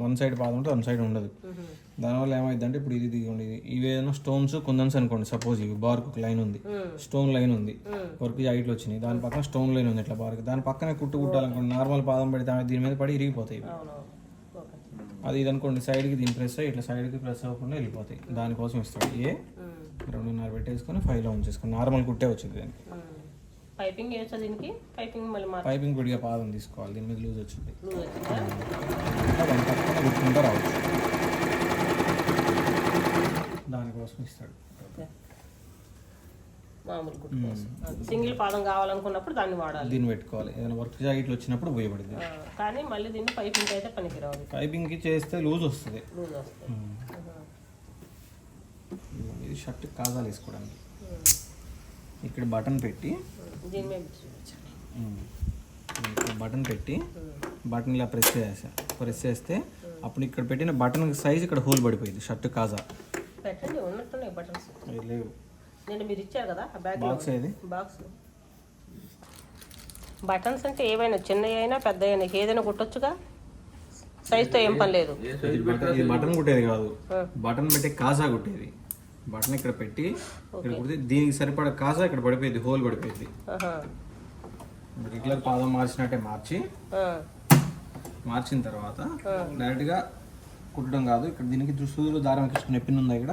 One side పాదం ఉంటే one side ఉండదు. దానివల్ల ఏమైందంటే ఇప్పుడు ఇది దిగండి ఇది ఇవి ఏదైనా స్టోన్స్ కుందన్స్ అనుకోండి సపోజ్ ఇవి బార్క్ ఒక లైన్ ఉంది. స్టోన్ లైన్ ఉంది. వర్క్ హైట్లో వచ్చినాయి. దాని పక్కన స్టోన్ లైన్ ఉంది ఇట్లా బార్క్ దాని పక్కనే కుట్టు కుట్టాలనుకోండి నార్మల్ పాదం పెడితే దీని మీద పడి ఇరిగిపోతాయి అది ఇది అనుకోండి సైడ్కి దీని ప్రెస్ అయ్యి ఇట్లా సైడ్కి ప్రెస్ అవ్వకుండా వెళ్ళిపోతాయి. దానికోసం ఇస్తాడు. ఏ. రెండున్నర పెట్టేసుకొని ఫైవ్లో ఉంచేసుకొని నార్మల్ కుట్టే వచ్చింది దానికి. పైపింగ్ వేయచ్చా దీనికి? పైపింగ్ మళ్ళీ మార్చి. పైపింగ్ విడిగా పాదం తీసుకోవాలి దీని మీద లూజ్ వచ్చింది. లూజ్ వచ్చిందా? రావచ్చు. దానికోసం ఇస్తాడు. మామూలు కోసం. సింగిల్ పాదం కావాలనుకున్నప్పుడు దాన్ని వాడాలి. దీన్ని పెట్టుకోవాలి. ఏదైనా వర్క్ జాకెట్లు వచ్చినప్పుడు ఉపయోగపడుతుంది ఆ, కానీ మళ్ళీ దీన్ని పైపింగ్ అయితే పనికిరాదు పైపింగ్కి చేస్తే లూజ్ వస్తుంది. లూజ్ వస్తాయి ఆహా. ఇది షర్ట్ కాజాలు వేసుకోవడానికి. ఇక్కడ బటన్ పెట్టి బటన్ పెట్టి. బటన్ ఇలా ప్రెస్ చేసా ప్రెస్ చేస్తే అప్పుడు ఇక్కడ పెట్టిన బటన్ సైజ్ ఇక్కడ హోల్ పడిపోయింది షర్ట్ కాజా. పెట్టండి ఉన్నట్టున్నాయి బటన్స్. లేవు. నేను మీరు ఇచ్చారు కదా ఆ బ్యాగ్ బాక్స్ ఏది? బాక్స్. బటన్స్ అంటే ఏవైనా చిన్నవి అయినా పెద్ద అయినా ఏదైనా కుట్టొచ్చుగా? సైజుతో ఏం పని లేదు. బటన్ కుట్టేది కాదు. బటన్ పెట్టి కాజా కుట్టేది. బటన్ ఇక్కడ పెట్టి ఇక్కడ కుడితే దీనికి సరిపడా కాజా ఇక్కడ పడిపోయింది హోల్ పడిపోయింది. రెగ్యులర్ పాదం మార్చినట్టే మార్చి. మార్చిన తర్వాత డైరెక్ట్గా కుట్టడం కాదు ఇక్కడ దీనికి సూదులు దారం ఎక్కించుకునే పిన్ ఉంది ఇక్కడ.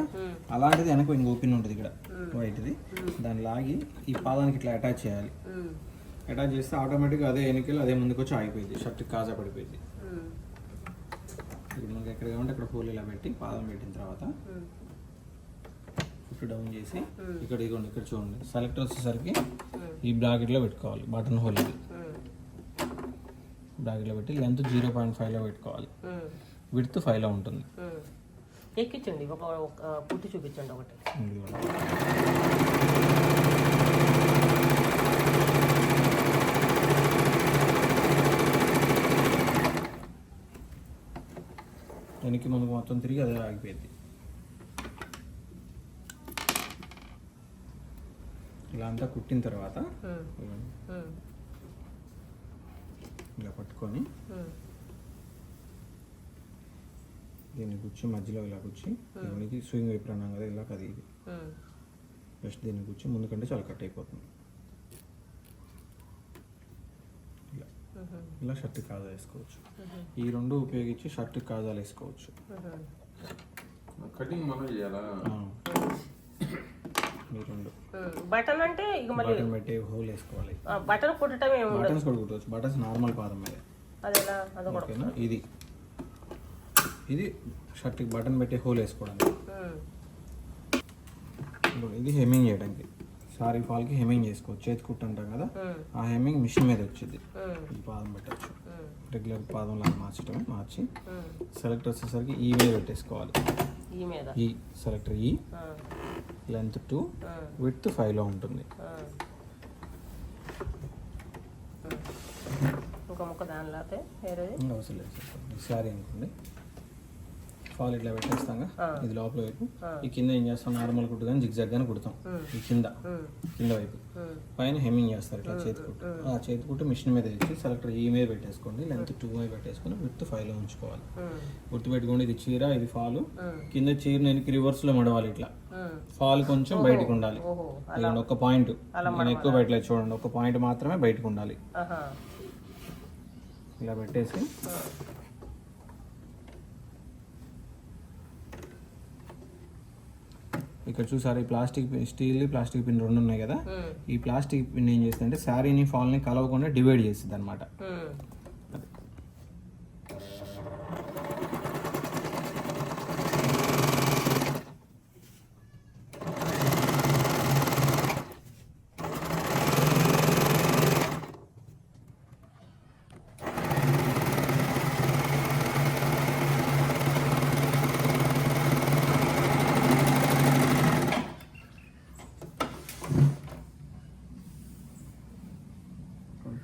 అలాంటిది వెనక ఇంకో పిన్ ఉంటుంది ఇక్కడ వైట్ది. దాన్ని లాగి ఈ పాదానికి ఇట్లా అటాచ్ చేయాలి. అటాచ్ చేస్తే ఆటోమేటిక్గా అదే వెనకెళ్ళి అదే ముందుకు వచ్చి ఆగిపోయింది షర్ట్ కాజా పడిపోయింది. ఇప్పుడు మనకి ఎక్కడ కావాలంటే అక్కడ హోల్ ఇలా పెట్టి పాదం పెట్టిన తర్వాత ఉమ్. ఫుట్ డౌన్ చేసి ఇక్కడ ఇదిగోండి ఇక్కడ చూడండి సెలెక్టర్ వచ్చేసరికి ఈ బ్రాకెట్లో పెట్టుకోవాలి బటన్ హోల్ ఇది. బ్రాకెట్లో పెట్టి లెంత్ జీరో పాయింట్ ఫైవ్లో పెట్టుకోవాలి. విడ్త్ ఫైవ్లో ఉంటుంది. ఎక్కించండి ఒక పుట్టి చూపించండి ఒకటి. వెనక్కి మనకు మొత్తం తిరిగి అదే ఆగిపోయింది ఇలా అంతా కుట్టిన తర్వాత. ఇలా పట్టుకొని. దీన్ని కూర్చి మధ్యలో ఇలా కూర్చి ఇది స్వింగ్ వైపు అన్నాం కదా ఇలా అది ఇది. జస్ట్ దీన్ని కూర్చి ముందు కంటే చాలా కట్ అయిపోతుంది ఇలా. ఇలా షర్ట్ కాజా వేసుకోవచ్చు ఈ రెండు ఉపయోగించి షర్ట్ కాజాలు వేసుకోవచ్చు. కటింగ్ మనం చేయాలా. బటన్ అంటే ఇక మళ్ళీ బటన్ పెట్టి హోల్ వేసుకోవాలి. బటన్ కుట్టడం ఏమి బటన్స్ కూడా కుట్టవచ్చు బటన్స్ నార్మల్ పాదం మీద. అది ఎలా అది కూడా ఇది. ఇది షర్ట్కి బటన్ పెట్టి హోల్ వేసుకోవడానికి ఇది హెమ్మింగ్ చేయడానికి. సారీ ఫాల్కి హెమ్మింగ్ చేసుకోవచ్చు. చేతి కుట్టు అంటాం కదా. ఆ హెమ్మింగ్ మిషన్ మీద వచ్చింది. పాదం పెట్టచ్చు. రెగ్యులర్ పాదం లాగా మార్చడం మార్చి ఉమ్. సెలెక్ట్ వచ్చేసరికి ఈ మీద పెట్టేసుకోవాలి. ఈ సెలెక్టర్ ఈ. Length two. విత్ ఫైవ్లో ఉంటుంది ముక్క దానిలో అవసరం లేదు సార్ అనుకోండి ఫాల్ ఇట్లా పెట్టేస్తాం ఆ. ఇది లోపల వైపు. ఈ కింద ఏం చేస్తాం నార్మల్ కుట్టు కానీ జిగ్జాగ్ కానీ కుడతాం. ఈ కింద. కింద వైపు. పైన హెమ్మింగ్ చేస్తారు ఇట్లా చేతి కుట్టు ఆ చేతి కుట్టు మిషన్ మీద వేసి సెలెక్టర్ ఈ మీద పెట్టేసుకోండి లెంత్ టూ మీద పెట్టేసుకొని విత్ ఫైవ్లో ఉంచుకోవాలి. గుర్తు పెట్టుకోండి ఇది చీర ఇది ఫాలు. కింద చీర నేను రివర్స్లో మడవాలి ఇట్లా. ఫాల్ కొంచెం బయటకు ఉండాలి ఇలాంటి ఒక పాయింట్ నేను ఎక్కువ పెట్టలేదు చూడండి ఒక పాయింట్ మాత్రమే బయటకు ఉండాలి ఇలా పెట్టేసి. ఇక్కడ చూసారు ఈ ప్లాస్టిక్ స్టీల్ ప్లాస్టిక్ పిన్ రెండు ఉన్నాయి కదా. ఈ ప్లాస్టిక్ పిన్ ఏం చేస్తుందంటే శారీని ఫాల్ని కలవకుండా డివైడ్ చేస్తుంది అనమాట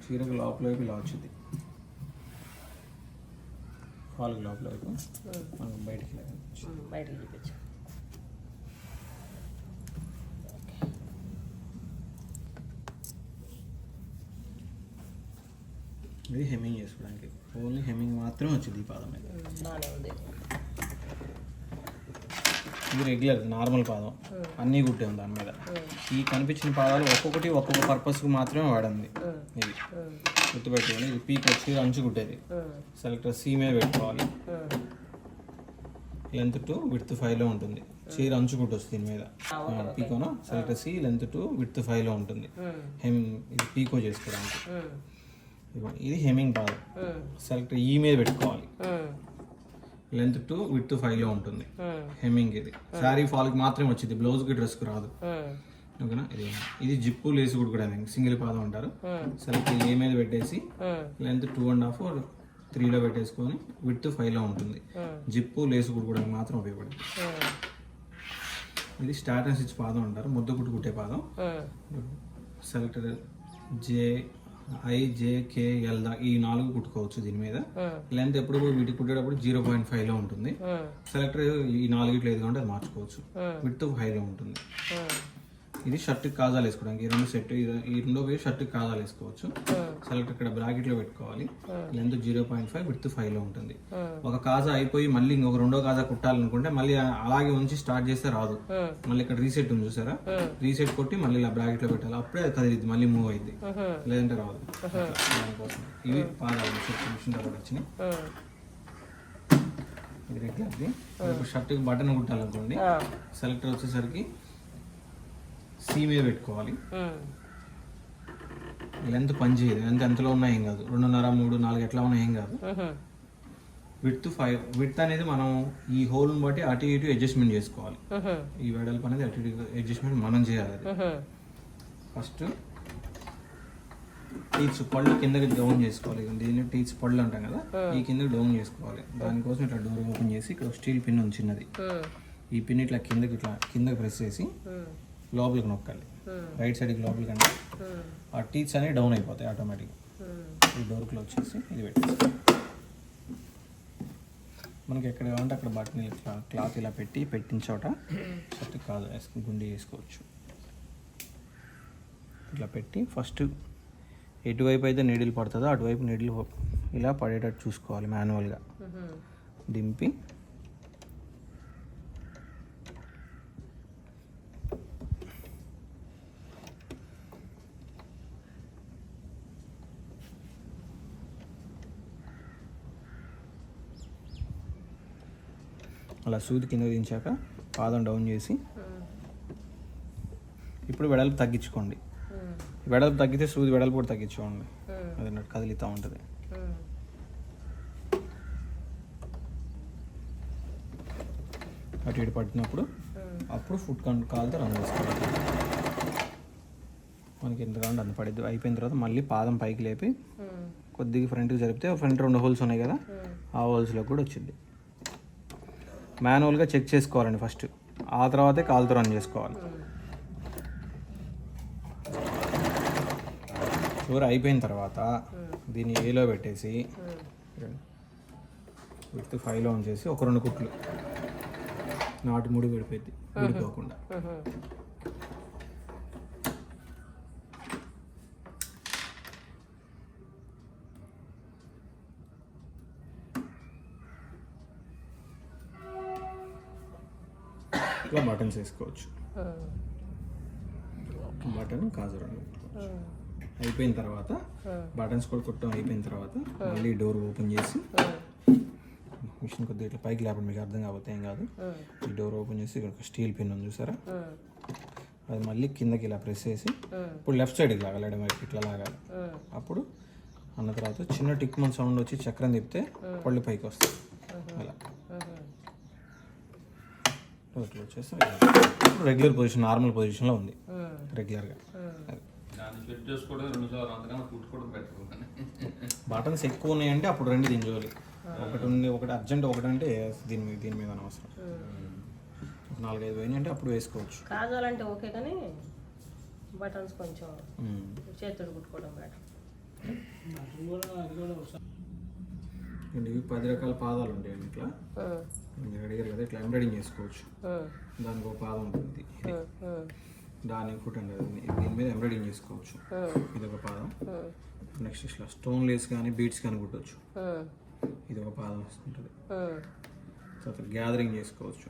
చీరకు లోపల వైపు ఇలా వచ్చింది ఫాల్కి లోపల వైపు మనం బయటికి. బయటికి చూపించు. ఇది హెమ్మింగ్ చేసుకోవడానికి. ఓన్లీ హెమ్మింగ్ మాత్రమే వచ్చింది ఈ పాదం మీద ఇది రెగ్యులర్ నార్మల్ పాదం. అన్నీ కుట్టే ఉంది దాని మీద. ఈ కనిపించిన పాదాలు ఒక్కొక్కటి ఒక్కొక్క పర్పస్కి మాత్రమే వాడింది. ఇది. గుర్తుపెట్టుకోండి ఇది పీక్ వచ్చి అంచు కుట్టేది. సెలెక్టర్ సీ మీద పెట్టుకోవాలి. లెంత్ టు విత్ ఫైవ్లో ఉంటుంది. చీర అంచు వస్తుంది దీని మీద. పీకోనా selector C length two with ఫైవ్లో ఉంటుంది. హెమ్ ఇది పీకో చేసుకోవడానికి. ఇది హెమ్మింగ్ పాదం. సెలెక్టర్ ఈ మీద పెట్టుకోవాలి. లెంత్ టు విత్ ఫైవ్లో ఉంటుంది. హెమ్మింగ్ ఇది. శారీ ఫాల్కి మాత్రమే వచ్చింది. బ్లౌజ్కి డ్రెస్కి రాదు. ఓకేనా? ఇది ఇది జిప్పు లేసి కూడా సింగిల్ పాదం అంటారు. సెలెక్ట్ ఏ మీద పెట్టేసి లెంత్ టూ అండ్ హాఫ్ త్రీలో పెట్టేసుకొని విత్ ఫైవ్లో ఉంటుంది. జిప్పు లేసు కుట్టుకోవడానికి మాత్రం ఉపయోగపడుతుంది ఇది స్టార్ట్ అండ్ స్టిచ్ పాదం అంటారు. ముద్ద కుట్టు కుట్టే పాదం selector J I J K L దా ఈ నాలుగు కుట్టుకోవచ్చు దీని మీద. లెంత్ ఎప్పుడు కూడా వీటికి కుట్టేటప్పుడు జీరో పాయింట్ ఫైవ్లో ఉంటుంది. సెలెక్టర్ ఈ నాలుగిట్లో ఏది కావాలంటే అది మార్చుకోవచ్చు. విత్ ఫైవ్లో ఉంటుంది. ఇది షర్ట్ కాజాలు వేసుకోవడానికి. ఈ రెండు సెట్ ఈ రెండో పోయి షర్ట్ కాజాలు వేసుకోవచ్చు. సెలెక్ట్ ఇక్కడ బ్రాకెట్లో పెట్టుకోవాలి length zero point five with ఫైవ్లో ఉంటుంది ఒక కాజా అయిపోయి మళ్ళీ ఇంకొక రెండో కాజా కుట్టాలనుకుంటే మళ్ళీ అలాగే ఉంచి స్టార్ట్ చేస్తే రాదు. మళ్ళీ ఇక్కడ రీసెట్ ఉంది చూసారా? రీసెట్ కొట్టి మళ్ళీ ఇలా బ్రాకెట్లో పెట్టాలి. అప్పుడే కదిలిద్ది మళ్ళీ మూవ్ అయింది లేదంటే రాదు. దానికోసం. ఇవి పాదాలు మిషన్ తర్వాత వచ్చినాయి. ఇది రెగ్యులర్ది. ఇప్పుడు షర్ట్కి బటన్ కుట్టాలనుకోండి. సెలెక్టర్ వచ్చేసరికి సీ మీద పెట్టుకోవాలి లెంత్ పని చేయదు. లెంత్ ఎంతలో ఉన్నా ఏం కాదు. రెండున్నర మూడు నాలుగు ఎట్లా ఉన్నా ఏం కాదు. విత్ ఫైవ్ విత్ అనేది మనం ఈ హోల్ని బట్టి అటు ఇటు అడ్జస్ట్మెంట్ చేసుకోవాలి. ఈ వెడల్పు అనేది అటు ఇటు అడ్జస్ట్మెంట్ మనం చేయాలి. ఫస్ట్ టీచ్ పళ్ళు కిందకి డౌన్ చేసుకోవాలి. దీన్ని టీచ్ పళ్ళు అంటాం కదా ఈ కిందకి డౌన్ చేసుకోవాలి. దానికోసం ఇట్లా డోర్ ఓపెన్ చేసి ఇక్కడ స్టీల్ పిన్ ఉంది చిన్నది. ఈ పిన్ ఇట్లా కిందకి ఇట్లా కిందకి ప్రెస్ చేసి లోపలికి నొక్కాలి రైట్ సైడ్కి లోపలికి అంటే ఆ టీచ్ అనేవి డౌన్ అయిపోతాయి ఆటోమేటిక్ ఈ డోర్ క్లోజ్ చేసి ఇది పెట్టేసి మనకి ఎక్కడ కావాలంటే అక్కడ బటన్ ఇట్లా క్లాత్ ఇలా పెట్టి పెట్టిన చోట షర్ట్ కాదు వేసుకుని గుండి వేసుకోవచ్చు ఇట్లా పెట్టి ఫస్ట్ ఎటువైపు అయితే నీడిల్ పడుతుందో అటువైపు నీడిల్ ఇలా పడేటట్టు చూసుకోవాలి మాన్యువల్గా దింపి అలా సూది కింద దించాక పాదం డౌన్ చేసి ఇప్పుడు వెడల్పు తగ్గించుకోండి. వెడల్పు తగ్గితే సూది వెడల్పు కూడా తగ్గించుకోండి. అది అన్నట్టు కదిలితూ ఉంటుంది. అటు ఇటు పట్టినప్పుడు అప్పుడు ఫుడ్ కన్ కాల్తో రన్ చేసుకోవాలి మనకి ఎంత కావాలంటే అంత పడిద్ది అయిపోయిన తర్వాత మళ్ళీ పాదం పైకి లేపి కొద్దిగా ఫ్రంట్కి జరిపితే ఫ్రంట్ రెండు హోల్స్ ఉన్నాయి కదా ఆ హోల్స్లో కూడా వచ్చింది. మాన్యువల్గా చెక్ చేసుకోవాలండి ఫస్ట్. ఆ తర్వాతే కాలుతో రన్ చేసుకోవాలి. చివరి అయిపోయిన తర్వాత దీన్ని ఏలో పెట్టేసి విత్ ఫైవ్లో చేసి ఒక రెండు కుట్లు. నాటు ముడి విడిపోయింది. విడిపోకుండా. ఇట్లా బటన్స్ వేసుకోవచ్చు. బటన్ కాజు రెండు అయిపోయిన తర్వాత బటన్స్ కూడా కుట్టడం అయిపోయిన తర్వాత మళ్ళీ డోర్ ఓపెన్ చేసి మిషన్ కొద్దిగా ఇట్లా పైకి లేపండి మీకు అర్థం కాకపోతే ఏం కాదు. ఈ డోర్ ఓపెన్ చేసి ఇక్కడ ఒక స్టీల్ పిన్ ఉంది చూసారా? అది మళ్ళీ కిందకి ఇలా ప్రెస్ చేసి ఇప్పుడు లెఫ్ట్ సైడ్కి లాగాలి వైపుకి ఇట్లా లాగాలి. అప్పుడు అన్న తర్వాత చిన్న టిక్ మన సౌండ్ వచ్చి చక్రం తిప్పితే పళ్ళు పైకి వస్తాయి అలా ఇట్లా వచ్చేసి రెగ్యులర్ పొజిషన్ నార్మల్ పొజిషన్లో ఉంది. రెగ్యులర్గా బటన్స్ ఎక్కువ ఉన్నాయంటే అప్పుడు రెండు దీని జోలి. ఒకటి ఉంది ఒకటి అర్జెంట్ ఒకటి అంటే దీని మీద దీని మీద అనవసరం. ఒక నాలుగైదు పోయినాయి అంటే అప్పుడు వేసుకోవచ్చు. కాజాలంటే ఓకే కానీ బటన్స్ కొంచెం. చేతుడు కుట్టుకోవడం బెటర్ అండ్ ఇవి పది రకాల పాదాలు ఉంటాయండి ఇట్లా. మీరు అడిగారు కదా ఇట్లా ఎంబ్రాయిడింగ్ చేసుకోవచ్చు. దానికి ఒక పాదం ఉంటుంది దాని ఇంకోటి దీని మీద ఎంబ్రాయిడింగ్ చేసుకోవచ్చు. ఇది ఒక పాదం. నెక్స్ట్ ఇట్లా స్టోన్ లేస్ కానీ బీట్స్ కానీ కుట్టవచ్చు ఉమ్, ఇది ఒక పాదం వస్తుంటుంది. తర్వాత గ్యాదరింగ్ చేసుకోవచ్చు.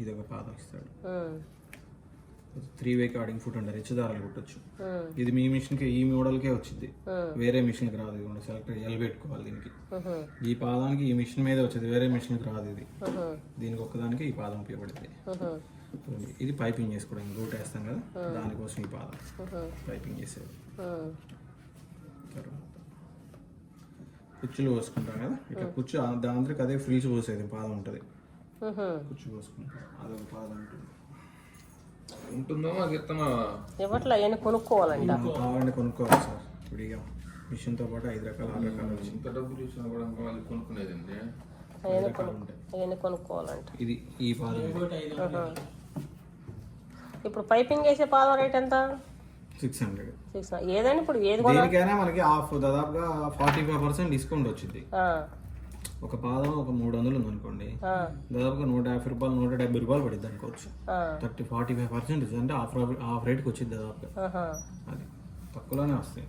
ఇది ఒక పాదం ఇస్తాడు. త్రీ వే కార్డింగ్ ఫుట్ అంటారు హెచ్చు దారాలు కుట్టచ్చు. ఇది మీ మిషన్కి ఈ మోడల్కే వచ్చింది ఉమ్, వేరే మిషన్కి రాదు ఇది సెలెక్ట్ ఎల్ పెట్టుకోవాలి దీనికి. ఈ పాదానికి ఈ మిషన్ మీదే వచ్చేది వేరే మిషన్కి రాదు ఇది. దీనికి ఒక్కదానికి ఈ పాదం ఉపయోగపడుతుంది. ఇది పైపింగ్ చేసుకోవడానికి రూట్ వేస్తాం కదా దానికోసం ఈ పాదం. పైపింగ్ చేసేది. కుచ్చులు పోసుకుంటాం కదా ఇట్లా కుచ్చు ఆ- దాంట్లోకి అదే ఫ్రీజ్ పోసేది పాదం ఉంటుంది. కుచ్చు పోసుకుంటాం అదొక పాదం ఉంటుంది. ఉంటుందో మాకు ఇస్తామా ఇవ్వట్లే అవన్నీ కొనుక్కోవాలంట. కావాలంటే కొనుక్కోవాలి సార్. విడిగా మిషన్తో పాటు ఐదు రకాల ఆరు రకాలు ఇంత డబ్బులు ఇచ్చినా కూడా వాళ్ళు కొనుక్కునేదండి? అవన్నీ కొను అవన్నీ కొనుక్కోవాలంట. ఇది ఈ పాదం. ఇప్పుడు పైపింగ్ వేసే పాదం రేట్ ఎంత? Six hundred. సిక్స్ ఏదైనా ఇప్పుడు ఏది మనకి హాఫ్ దాదాపుగా ఫార్టీ ఫైవ్ పర్సెంట్ డిస్కౌంట్ వచ్చింది. ఆ, ఒక పాదం ఒక మూడు వందలు ఉంది అనుకోండి దాదాపుగా నూట యాభై రూపాయలు నూట డెబ్బై రూపాయలు పడుద్ది అనుకోవచ్చు. థర్టీ ఫార్టీ ఫైవ్ పర్సెంట్ అంటే హాఫ్ హాఫ్ రేట్కి వచ్చింది దాదాపుగా. ఆహా. అది తక్కువలోనే వస్తాయి.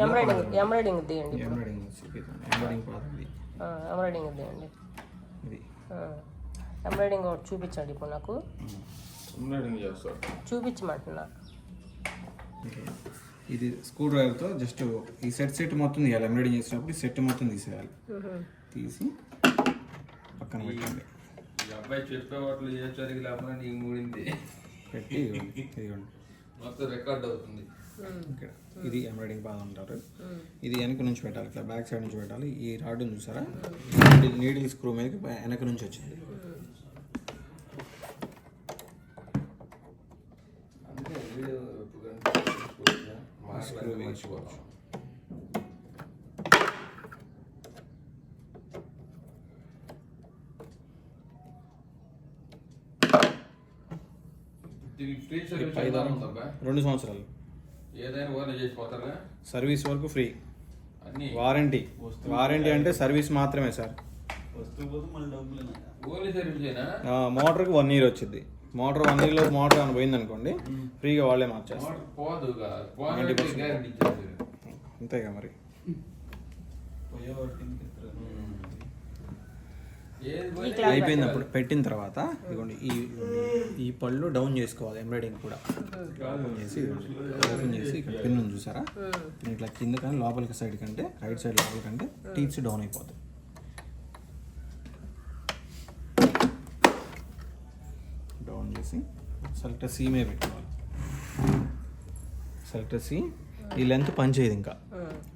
ఎంబ్రాయిడింగ్ ఎంబ్రాయిడింగ్ తీయండి ఎంబ్రాయిడింగ్ ఎంబ్రాయిడింగ్ ఎంబ్రాయిడింగ్ తీయండి. ఇది. ఆ, ఎంబ్రాయిడింగ్ చూపించండి ఇప్పుడు నాకు. ఎంబ్రాయిడింగ్ చూపించమంటున్నా. ఇది స్క్రూ డ్రైవర్తో జస్ట్ ఈ సెట్ సెట్ మొత్తం తీయాలి. ఎంబ్రాయిడింగ్ చేసినప్పుడు ఈ సెట్ మొత్తం తీసేయాలి. తీసి పక్కన పెట్టండి. ఈ అబ్బాయి చెప్పే వాటిలో ఏ చరిగి లేకుండా నీకు మూడింది. పెట్టి ఇదిగోండి. మొత్తం రికార్డ్ అవుతుంది. ఇక్కడ. ఇది ఎంబ్రాయిడింగ్ బాగా అంటారు ఇది వెనక నుంచి పెట్టాలి ఇట్లా బ్యాక్ సైడ్ నుంచి పెట్టాలి. ఈ రాడ్ చూసారా? నీడిల్ నీడిల్ స్క్రూ మీదకి బ- వెనక నుంచి వచ్చింది. అందుకే వీడియో ఎప్పుడు కనిపిస్తుందో మాట్లాడి మర్చిపోతాం దీనికి ఫ్రీ సర్వీస్ ఐదు ఏదైనా ఉందబ్బా రెండు సంవత్సరాలు. ఏదైనా సర్వీస్ వరకు ఫ్రీ. అన్ని? వారంటీ. వారంటీ అంటే సర్వీస్ మాత్రమే సార్. మోటార్కి వన్ ఇయర్ వచ్చింది మోటార్ వన్ ఇయర్లో మోటార్ అని పోయింది అనుకోండి ఫ్రీగా వాళ్ళే మార్చేస్తారు అంతేగా మరి. అయిపోయింది అప్పుడు పెట్టిన తర్వాత ఇదిగోండి ఈ ఈ పళ్ళు డౌన్ చేసుకోవాలి ఎంబ్రాయిడింగ్ కూడా. ఓపెన్ చేసి. ఓపెన్ చేసి ఇక్కడ పిన్ ఉంది చూసారా? పిన్ ఇట్లా కింద కానీ లోపలికి సైడ్ కంటే రైట్ సైడ్ లోపల కంటే టీత్స్ డౌన్ అయిపోతాయి. డౌన్ చేసి సెలెక్టర్ సి మీద పెట్టుకోవాలి. సెలెక్టర్ సి ఈ లెంత్ పనిచేయదు ఇంకా.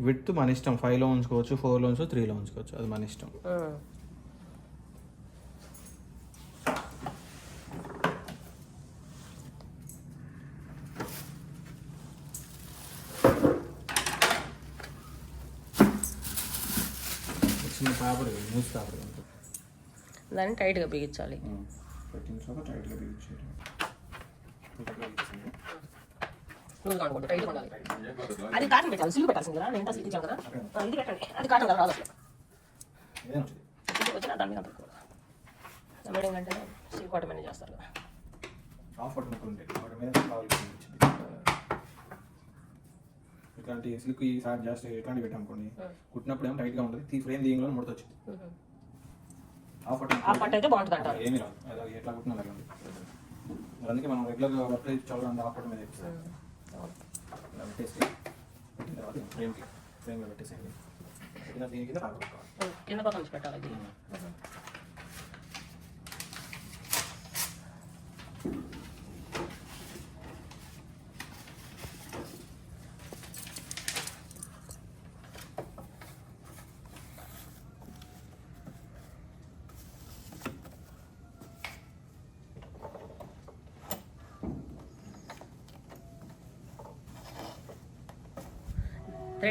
విత్ మన ఇష్టం. ఫైవ్లో ఉంచుకోవచ్చు ఫోర్లో ఉంచుకోవచ్చు త్రీలో ఉంచుకోవచ్చు. అది మన ఇష్టం. చిన్న పేపర్ న్యూస్ పేపర్ దాన్ని టైట్గా బిగించాలి. పెట్టిన తర్వాత టైట్గా ఉండాలి అది కాటన్ పెట్టాలి సిల్క్ పెట్టాల్సింది కదా నేను ఇచ్చాను కదా. ఇది పెట్టండి. అది కాటన్ కదా రాదు అసలు. వచ్చిన దాని మీద సిల్క్ కాటన్ మీద చేస్తారు కదా ఆఫ్ ఇట్లాంటి సిల్క్ ఈ సార్ జాస్ట్ ఇట్లాంటి పెట్టామనుకోండి కుట్టినప్పుడు ఏమో టైట్గా ఉంటుంది. తీ ఫ్రేమ్ తీయంగా ముడత వచ్చింది ఆఫ్ ఆ పట్టు అయితే బాగుంటుంది అంటారు ఏమీ రాదు. ఎట్లా కుట్టినా అలాగే ఉంది మరి అందుకే మనం రెగ్యులర్గా వర్క్ పట్టు మీద ఇలా పెట్టేసి పెట్టిన తర్వాత ఫ్రేమ్కి ఫ్రేమ్లో పెట్టేసేయండి. పెట్టిన దీని కింద పక్కన పెట్టాలి.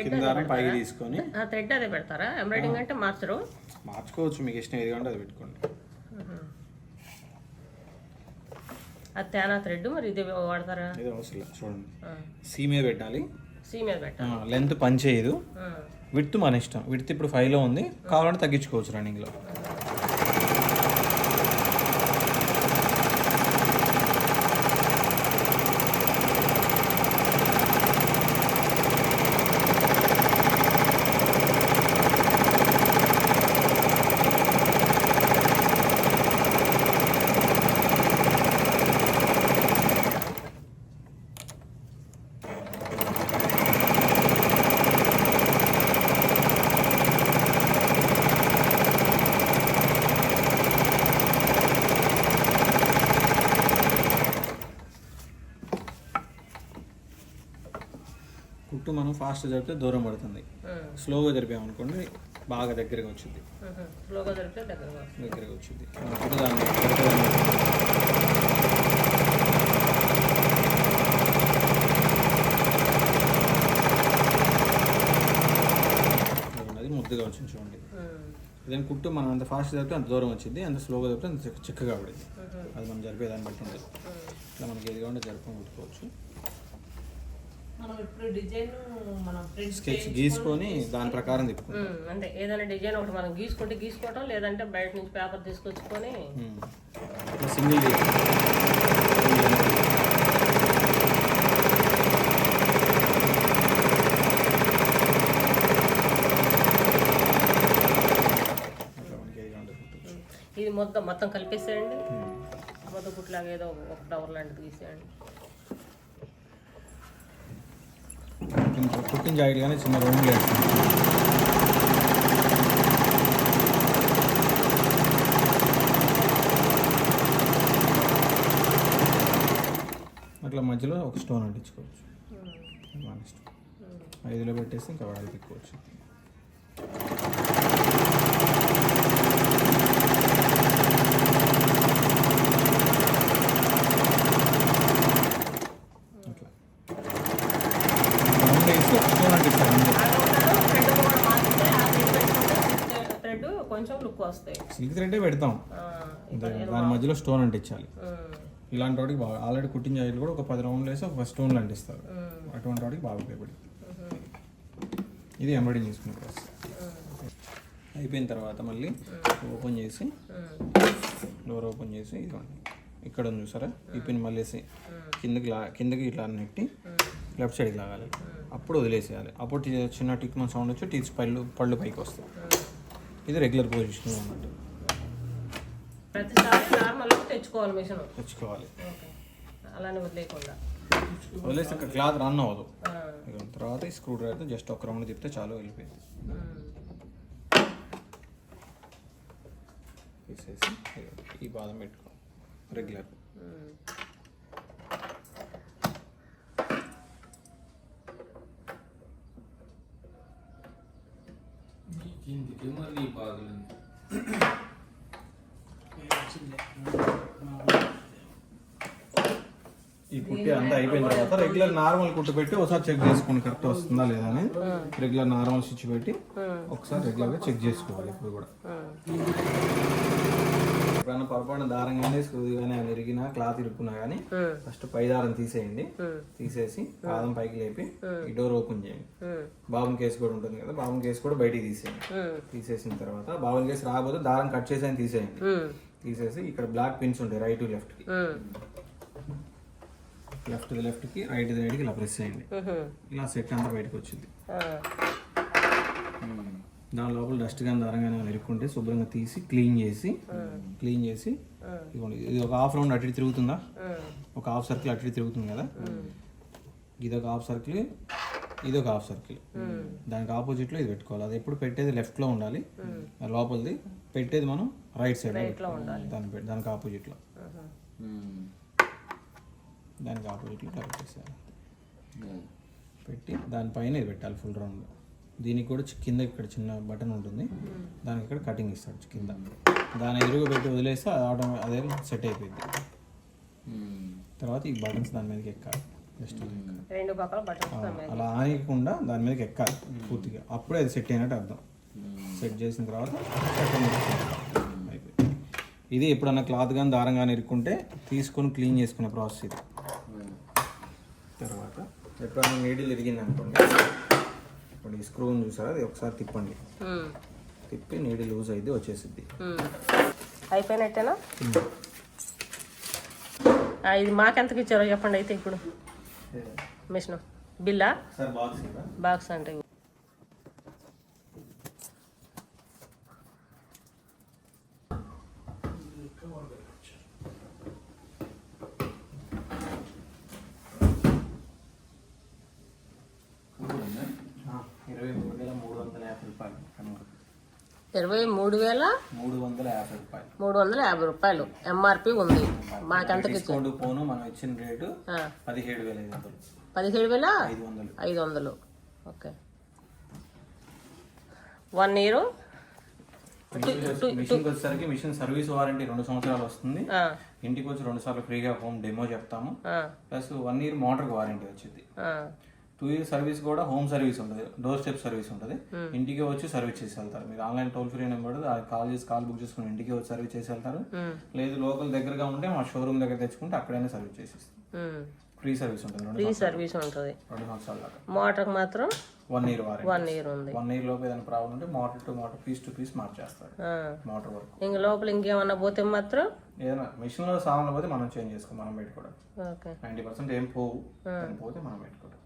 కింద పైకి తీసుకొని థ్రెడ్ అదే పెడతారా? ఎంబ్రాయిడింగ్ అంటే మార్చరు? మార్చుకోవచ్చు మీకు ఇష్టం ఏది కావాలంటే అది పెట్టుకోండి. అది తేనా థ్రెడ్? మరి ఇది వాడతారా? ఏదో అవసరం లేదు చూడండి. సీ మీద పెట్టాలి. సీ మీద పెట్టాలి. లెంత్ పని చేయదు. విడ్త్ మన ఇష్టం. విడ్త్ ఇప్పుడు ఫైవ్లో ఉంది. కావాలంటే తగ్గించుకోవచ్చు రన్నింగ్లో మనం ఫాస్ట్ జరిపితే దూరం పడుతుంది. స్లోగా జరిపామనుకోండి బాగా దగ్గరగా వచ్చింది స్లోగా దొరికితే దగ్గరగా వచ్చింది అది ముద్దుగా వచ్చింది చూడండి. ఇదని కుట్టు మనం అంత ఫాస్ట్ జరిపితే అంత దూరం వచ్చింది అంత స్లోగా జరిపితే అంత చిక్క- చిక్కగా పడింది. అది మనం జరిపేదాన్ని బట్టి ఉంటుంది. ఇట్లా మనకి ఏది కావాలంటే జరుపుకొని కుట్టుకోవచ్చు. మనం ఇప్పుడు డిజైన్ మనం స్కెచ్ గీసుకొని దాని ప్రకారం అంటే ఏదైనా డిజైన్ ఒకటి మనం గీసుకుంటే గీసుకోవటం లేదంటే బయట నుంచి పేపర్ తీసుకొచ్చుకొని సింగిల్. ఇది మొత్తం మొత్తం కలిపేసేయండి. మొత్తం కుట్లాగా ఏదో ఒక ఫ్లవర్ లాంటిది తీసేయండి. ఇంకా కుట్టిన జాకెట్ కానీ చిన్న రౌండ్ లేదు అట్లా మధ్యలో ఒక స్టోన్ అంటించుకోవచ్చు. మన ఇష్టం. ఐదులో పెట్టేసి ఇంకా వాడి తిక్కోవచ్చు అట్లా రౌండ్ వేసి ఒక స్టోన్ అంటిస్తారు అంతే. థ్రెడ్ కొంచెం లుక్ వస్తాయి. సిల్క్ థ్రెడ్డే పెడతాం దాని మధ్యలో స్టోన్ అంటించాలి ఇలాంటి వాటికి బాగా ఆల్రెడీ కుట్టిన జాయిలు కూడా ఒక పది రౌండ్లు వేసి ఒక స్టోన్లు అంటిస్తారు అటువంటి వాటికి బాగా ఉపయోగపడి ఇది ఎంబ్రాయిడింగ్ చేసుకునే ప్రాసెస్ అయిపోయిన తర్వాత మళ్ళీ ఓపెన్ చేసి డోర్ ఓపెన్ చేసి ఇదిగోండి. ఇక్కడ ఉంది చూసారా? ఈ పిన్ మళ్ళీ వేసి కిందకి లా కిందకి ఇట్లా నెట్టి లెఫ్ట్ సైడ్కి లాగాలి. అప్పుడు వదిలేసేయాలి. అప్పుడు చిన్న టిక్ మన సౌండ్ వచ్చి టీచ్ పళ్ళు పళ్ళు పైకి వస్తాయి. ఇది రెగ్యులర్ పొజిషన్ అన్నట్టు ప్రతిసారి నార్మల్ తెచ్చుకోవాలి మిషన్ తెచ్చుకోవాలి. అలానే వదిలేయకుండా. వదిలేస్తే ఇక్కడ క్లాత్ రన్ అవ్వదు. తర్వాత ఈ స్క్రూ డ్రైవర్తో జస్ట్ ఒక రౌండ్ తిప్పితే చాలు వెళ్ళిపోయింది. తీసేసి. ఈ బాదం పెట్టుకో రెగ్యులర్ ఇందుకే మళ్ళీ ఈ కుట్టి అంతా అయిపోయిన తర్వాత రెగ్యులర్ నార్మల్ కుట్టు పెట్టి ఒకసారి చెక్ చేసుకోండి కరెక్ట్ వస్తుందా లేదా అని రెగ్యులర్ నార్మల్ స్టిచ్ పెట్టి ఒకసారి రెగ్యులర్గా చెక్ చేసుకోవాలి ఇప్పుడు కూడా. ఎప్పుడైనా పొరపాటున దారం కానీ స్క్రూ కానీ ఇరిగినా క్లాత్ ఇరుక్కున్నా కానీ ఫస్ట్ పై దారం తీసేయండి. తీసేసి పాదం పైకి లేపి ఈ డోర్ ఓపెన్ చేయండి. బాబున్ కేసు కూడా ఉంటుంది కదా బాబున్ కేసు కూడా బయటికి తీసేయండి. తీసేసిన తర్వాత బాబున్ కేసు రాకపోతే దారం కట్ చేసి అని తీసేయండి. తీసేసి ఇక్కడ బ్లాక్ పిన్స్ ఉంటాయి రైట్ లెఫ్ట్కి. లెఫ్ట్ లెఫ్ట్కి రైట్ రైట్కి ఇలా ప్రెస్ చేయండి. ఇలా సెట్ అంతా బయటకు వచ్చింది. దాని లోపల డస్ట్ కానీ దారం కానీ ఇరుక్కుంటే శుభ్రంగా తీసి క్లీన్ చేసి క్లీన్ చేసి ఇదిగోండి ఇది ఒక హాఫ్ రౌండ్ అటు తిరుగుతుందా? ఒక హాఫ్ సర్కిల్ అటు తిరుగుతుంది కదా? ఇది ఒక హాఫ్ సర్కిల్ ఇది ఒక హాఫ్ సర్కిల్ దానికి ఆపోజిట్లో ఇది పెట్టుకోవాలి. అది ఎప్పుడు పెట్టేది లెఫ్ట్లో ఉండాలి. లోపలిది పెట్టేది మనం రైట్ సైడ్ ఉండాలి. దాని దానికి ఆపోజిట్లో. ఉహు, దానికి ఆపోజిట్లో ఇట్లా పెట్టేసేయాలి పెట్టి దానిపైన ఇది పెట్టాలి ఫుల్ రౌండ్ దీనికి కూడా కింద ఇక్కడ చిన్న బటన్ ఉంటుంది. దానికి ఇక్కడ కటింగ్ ఇస్తాడు కింద. దాని ఎదురుగా పెట్టి వదిలేస్తే అది ఆటో అదే సెట్ అయిపోయింది. తర్వాత ఈ బటన్స్ దాని మీదకి ఎక్కాలి. జస్ట్. రెండు పక్కల బటన్స్ అలా ఆనియకుండా దాని మీదకి ఎక్కాలి పూర్తిగా. అప్పుడే అది సెట్ అయినట్టు అర్థం. సెట్ చేసిన తర్వాత అయిపోయింది. ఇది ఎప్పుడన్నా క్లాత్ కానీ దారం కానీ ఇరుక్కుంటే తీసుకొని క్లీన్ చేసుకునే ప్రాసెస్ ఇది. తర్వాత ఎప్పుడన్నా నీడిల్ ఇరిగింది అనుకోండి ఇప్పుడు ఈ స్క్రూని చూసారా? అది ఒకసారి తిప్పండి. తిప్పి నీడిల్ లూజ్ అయితే వచ్చేసిద్ది. ఉమ్. అయిపోయినట్టేనా? ఇది మాకెంతకి ఇచ్చారో చెప్పండి అయితే ఇప్పుడు. మిషన్. బిల్లా? సార్ బాక్స్ కదా? బాక్స్ అంటే ఇరవై మూడు వేల మూడు వందల యాభై రూపాయలు కనుక ఇరవై మూడు వేల మూడు వందల యాభై రూపాయలు మూడు వందల యాభై రూపాయలు. ఎంఆర్పి ఉంది. డిస్కౌంట్ పోను మనం ఇచ్చిన రేటు పదిహేడు వేల ఐదు వందలు పదిహేడు వేల? ఐదు వందలు. ఐదు వందలు. ఓకే. వన్ ఇయర్ మిషన్కి వచ్చేసరికి మిషన్ సర్వీస్ వారంటీ రెండు సంవత్సరాలు వస్తుంది. ఇంటికి వచ్చి రెండు సార్లు ఫ్రీగా హోమ్ డెమో చెప్తాము. ప్లస్ వన్ ఇయర్ మోటార్కి వారంటీ వచ్చింది టూ ఇయర్ సర్వీస్ కూడా హోమ్ సర్వీస్ ఉంటుంది. డోర్ స్టెప్ సర్వీస్ ఉంటుంది ఇంటికి వచ్చి సర్వీస్ చేసి వెళ్తారు. మీరు online toll free number call చేసి కాల్ బుక్ చేసుకుని ఇంటికి వచ్చి సర్వీస్ చేసి వెళ్తారు. లేదు లోకల్ దగ్గరగా ఉంటే మా షోరూమ్ దగ్గర తెచ్చుకుంటే అక్కడైనా సర్వీస్ చేసి ఫ్రీ సర్వీస్ ఉంటుంది. ఫ్రీ సర్వీస్ ఉంటుంది. రెండు సంవత్సరాల దాకా. మోటార్కి మాత్రం one year warranty one year ఉంది. వన్ ఇయర్ లోపు ఏదైనా ప్రాబ్లం ఉంటే motor to motor piece to piece మార్చేస్తారు. మోటార్ వర్క్ ఇంక లోపల ఇంకేమన్నా పోతే మాత్రం? ఏదైనా మిషన్లో సామాన్లు పోతే మనం చేంజ్ చేసుకో మనం పెట్టుకోవడం. ఓకే నైంటీ పర్సెంట్ ఏం పోవు. ఏం పోతే మనం పెట్టుకోవడం.